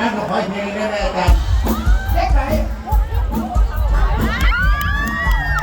นะขอให้มีแน่ๆอาจา